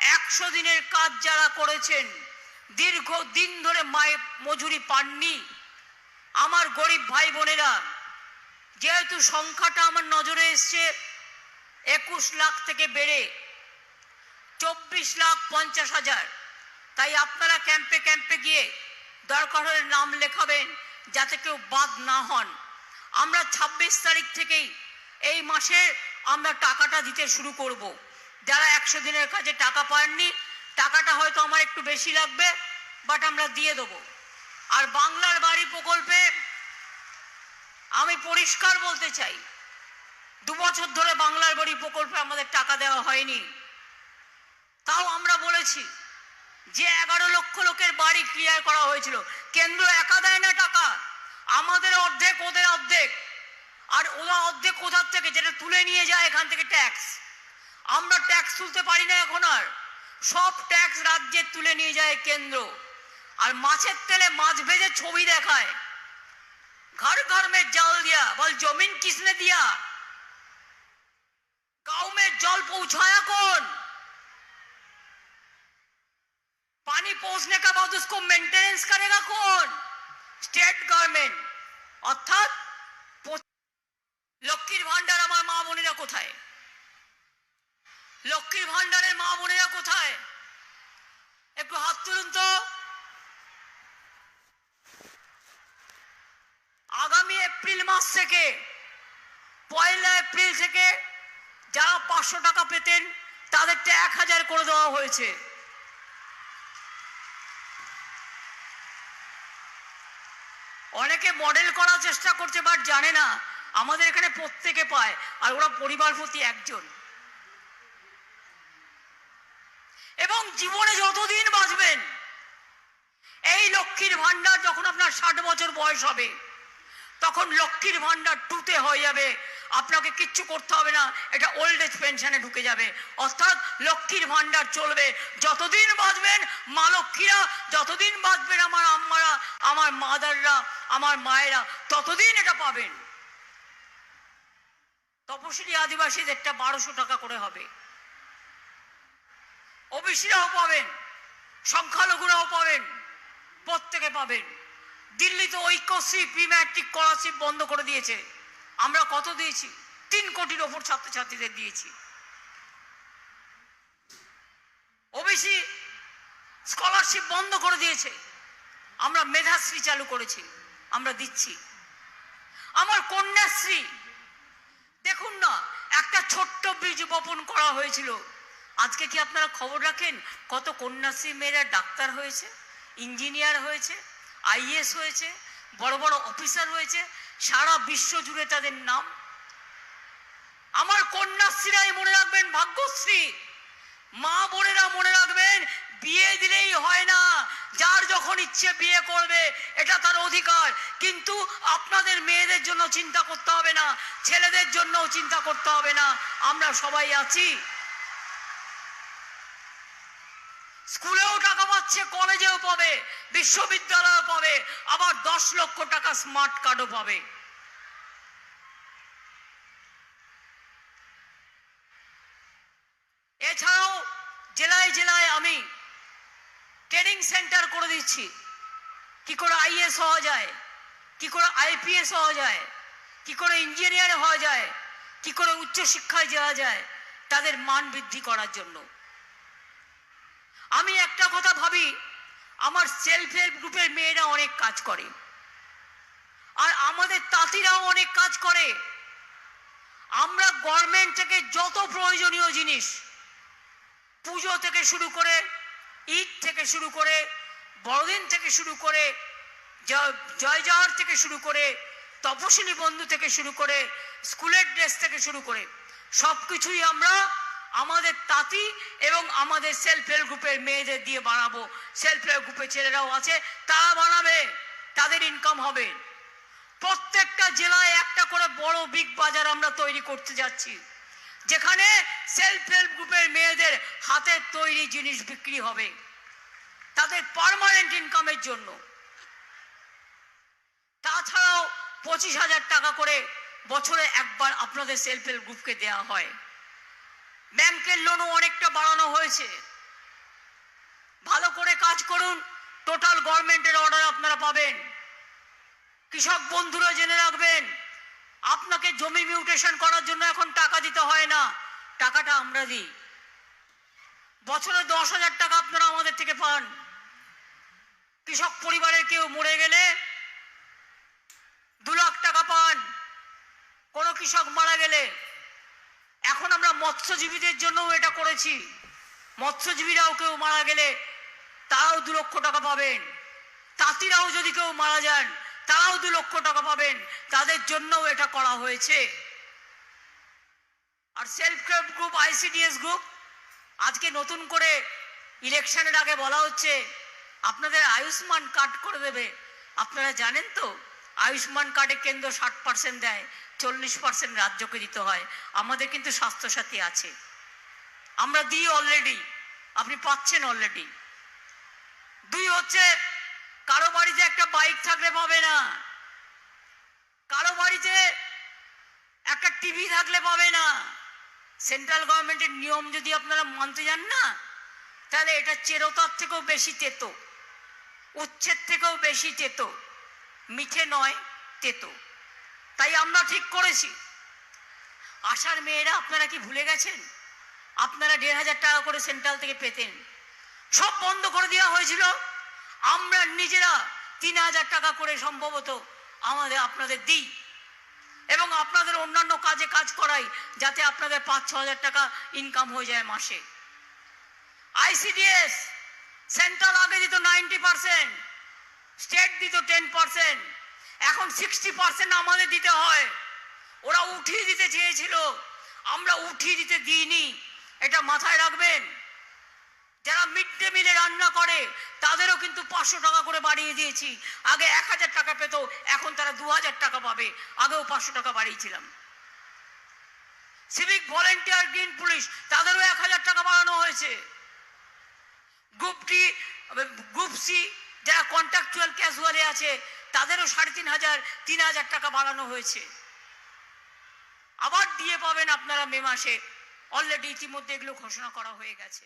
একশো দিনের কাজ যারা করেছেন, দীর্ঘ দিন ধরে মায়ের মজুরি পাননি আমার গরিব ভাই বোনেরা, যেহেতু সংখ্যাটা আমার নজরে এসছে একুশ লাখ থেকে বেড়ে চব্বিশ লাখ পঞ্চাশ হাজার, তাই আপনারা ক্যাম্পে ক্যাম্পে গিয়ে দরকার হলে নাম লেখাবেন যাতে কেউ বাদ না হন আমরা ছাব্বিশ তারিখ থেকেই এই মাসে আমরা টাকাটা দিতে শুরু করব। যারা একশো দিনের কাজে টাকা পাননি, টাকাটা হয়তো আমার একটু বেশি লাগবে বাট আমরা দিয়ে দেবো। আর বাংলার বাড়ি প্রকল্পে আমি পরিষ্কার বলতে চাই, দু বছর ধরে বাংলার বাড়ি প্রকল্পে আমাদের টাকা দেওয়া হয়নি। তাও আমরা বলেছি যে এগারো লক্ষ লোকের বাড়ি ক্লিয়ার করা হয়েছিল। কেন্দ্র একা দেয় না টাকা, আমাদের অর্ধেক, ওদের অর্ধেক। আর ওরা অর্ধেক কোথার থেকে? যেটা তুলে নিয়ে যায় এখান থেকে ট্যাক্স আমরা ট্যাক্স তুলতে পারি না এখন আর সব ট্যাক্স রাজ্যে তুলে নিয়ে যায় কেন্দ্র আর মাছের তেলে মাছ ভেজে ছবি দেখায় घर घर में जल दिया बोल जमीन किसने दिया गांव में जल पहुंचाया कौन पानी पहुंचने के बाद उसको मेंटेनेंस करेगा कौन স্টেট গভর্নমেন্ট অর্থাৎ প- লক্ষ্মীর ভান্ডার আমার মা বোনেরা কোথায় লক্ষ্মীর ভান্ডারের মা বোনেরা কোথায়? একটু হাত তুলুন তো। আগামী এপ্রিল মাস থেকে, পয়লা এপ্রিল থেকে যারা পাঁচশো টাকা পেতেন, তাদেরটা এক হাজার করে দেওয়া হয়েছে। অনেকে মডেল করার চেষ্টা করছে, বাট জানে না, আমাদের এখানে প্রত্যেকে পায়, আর ওরা পরিবার প্রতি একজন। এবং জীবনে যতদিন বাঁচবেন, এই লক্ষ্মীর ভান্ডার যখন আপনার ষাট বছর বয়স হবে, তখন লক্ষ্মীর ভান্ডার টুতে হয়ে যাবে। আপনাকে কিচ্ছু করতে হবে না, এটা ওল্ড এজ পেনশনে ঢুকে যাবে। অর্থাৎ লক্ষ্মীর ভান্ডার চলবে। যতদিন বাঁচবেন, মা লক্ষ্মীরা, যতদিন বাঁচবেন আমার আম্মারা, আমার মাদাররা, আমার মায়েরা, ততদিন এটা পাবেন। তপশিলি আদিবাসীদেরটা বারোশো টাকা করে হবে। ওবিসিরাও পাবেন, সংখ্যালঘুরাও পাবেন, প্রত্যেকে পাবেন। দিল্লিতে ঐক্যশ্রী প্রি ম্যাট্রিক স্কলারশিপ বন্ধ করে দিয়েছে। আমরা কত দিয়েছি? তিন কোটির ওপর ছাত্রছাত্রীদের দিয়েছি। ওবিসি স্কলারশিপ বন্ধ করে দিয়েছে। আমরা মেধাশ্রী চালু করেছি। আমরা দিচ্ছি। আমার কন্যাশ্রী, দেখুন না, একটা ছোট্ট বীজ বপন করা হয়েছিল। আজকে কি আপনারা খবর রাখেন কত কন্যাশ্রী মেয়েরা ডাক্তার হয়েছে, ইঞ্জিনিয়ার হয়েছে আইএস হয়েছে, বড় বড় অফিসার হয়েছে, সারা বিশ্ব জুড়ে তাদের নাম? আমার কন্যাশ্রীরাই মনে রাখবেন ভাগ্যশ্রী। মা বোনেরা মনে রাখবেন বিয়ে দিলেই হয় না, যার যখন ইচ্ছে বিয়ে করবে, এটা তার অধিকার। কিন্তু আপনাদের মেয়েদের জন্য চিন্তা করতে হবে না, ছেলেদের জন্যও চিন্তা করতে হবে না, আমরা সবাই আছি। স্কুলেও টাকা পাচ্ছে, কলেজেও পাবে, বিশ্ববিদ্যালয়েও পাবে, আবার দশ লক্ষ টাকা স্মার্ট কার্ডও পাবে। এছাড়াও জেলায় জেলায় আমি ট্রেনিং সেন্টার করে দিচ্ছি। কি করে আইএস হওয়া যায়, কি করে আইপিএস হওয়া যায়, কি করে ইঞ্জিনিয়ার হওয়া যায়, কি করে উচ্চশিক্ষায় যাওয়া যায়, তাদের মান বৃদ্ধি করার জন্য। আমি একটা কথা ভাবি, আমার সেলফ হেল্প গ্রুপের মেয়েরা অনেক কাজ করে। আর আমাদের তাঁতিরাও অনেক কাজ করে। আমরা গভর্নমেন্ট থেকে যত প্রয়োজনীয় জিনিস, পুজো থেকে শুরু করে, ঈদ থেকে শুরু করে, বড়দিন থেকে শুরু করে, জয় জহর থেকে শুরু করে তপশিলি বন্ধু থেকে শুরু করে, স্কুলের ড্রেস থেকে শুরু করে সব কিছুই আমরা আমাদের তাঁতি এবং আমাদের সেলফ হেল্প গ্রুপের মেয়েদের দিয়ে বানাবো। সেলফ হেল্প গ্রুপের ছেলেরাও আছে, তারা বানাবে, তাদের ইনকাম হবে। প্রত্যেকটা জেলায় একটা করে বড় বিগ বাজার আমরা তৈরি করতে যাচ্ছি, যেখানে সেলফ হেল্প গ্রুপের মেয়েদের হাতের তৈরি জিনিস বিক্রি হবে, তাদের পার্মানেন্ট ইনকামের জন্য। তাছাড়াও পঁচিশ হাজার টাকা করে বছরে একবার আপনাদের সেলফ হেল্প গ্রুপকে দেওয়া হয়। ব্যাংকের লোনও অনেকটা বাড়ানো হয়েছে। ভালো করে কাজ করুন টোটাল গভর্নমেন্টের অর্ডার আপনারা পাবেন। কৃষক বন্ধুরা জেনে রাখবেন, আপনাকে জমি মিউটেশন করার জন্য এখন টাকা দিতে হয় না, টাকাটা আমরা দিই। বছরে দশ হাজার টাকা আপনারা আমাদের থেকে পান। কৃষক পরিবারের কেউ মরে গেলে দু লাখ টাকা পান। কোনো কৃষক মারা গেলে এখন আমরা মৎস্যজীবীদের জন্যও এটা করেছি। মৎস্যজীবীরাও কেউ মারা গেলে তারাও দু লক্ষ টাকা পাবেন। তাঁতিরাও যদি কেউ মারা যান, তারাও দু লক্ষ টাকা পাবেন। তাদের জন্যও এটা করা হয়েছে। আর self help group ICDS group আজকে নতুন করে ইলেকশনের আগে বলা হচ্ছে, আপনাদের আয়ুষ্মান কার্ড করে দেবে। আপনারা জানেন তো? আয়ুষ্মান কার্ডে কেন্দ্র ষাট পার্সেন্ট দেয়, চল্লিশ পার্সেন্ট রাজ্যকে দিতে হয়। আমাদের কিন্তু স্বাস্থ্যসাথী আছে। আমরা দিই অলরেডি আপনি পাচ্ছেন অলরেডি দুই হচ্ছে, কারও বাড়িতে একটা বাইক থাকলে পাবে না। কারও বাড়িতে একটা টিভি থাকলে পাবে না। সেন্ট্রাল গভর্নমেন্টের নিয়ম যদি আপনারা মানতে যান না, তাহলে এটা চেরোতার থেকেও বেশি তেতো। উচ্ছেদ থেকেও বেশি তেতো। মিঠে নয়, তেতো। তাই আমরা ঠিক করেছি। আশার মেয়েরা, আপনারা কি ভুলে গেছেন? আপনারা দেড় হাজার টাকা করে সেন্ট্রাল থেকে পেতেন। সব বন্ধ করে দেওয়া হয়েছিল। আমরা নিজেরা তিন হাজার টাকা করে সম্ভবত আমাদের, আপনাদের দিই। এবং আপনাদের অন্যান্য কাজে কাজ করাই, যাতে আপনাদের পাঁচ, ছ হাজার টাকা ইনকাম হয়ে যায় মাসে। আইসিডিএস সেন্ট্রাল আগে দিত নাইনটি পার্সেন্ট। স্টেট দিত টেন পার্সেন্ট এখন সিক্সটি পার্সেন্ট আমাদের দিতে হয়। ওরা উঠিয়ে দিতে চেয়েছিল। আমরা উঠিয়ে দিতে দিইনি। এটা মাথায় রাখবেন। যারা মিড ডে মিলে রান্না করে, তাদেরও কিন্তু পাঁচশো টাকা করে বাড়িয়ে দিয়েছি। আগে এক হাজার টাকা পেত, এখন তারা দু হাজার টাকা পাবে। আগেও পাঁচশো টাকা বাড়িয়েছিলাম। সিভিক ভলেন্টিয়ার গ্রিন পুলিশ তাদেরও এক হাজার টাকা বাড়ানো হয়েছে। গ্রুপ ডি গ্রুপ সি যারা কন্ট্রাকচুয়াল ক্যাজুয়ালে আছে, তাদেরও সাড়ে তিন হাজার তিন হাজার টাকা বাড়ানো হয়েছে। আবার দিয়ে পাবেন আপনারা মে মাসে। অলরেডি ইতিমধ্যে এগুলো ঘোষণা করা হয়ে গেছে।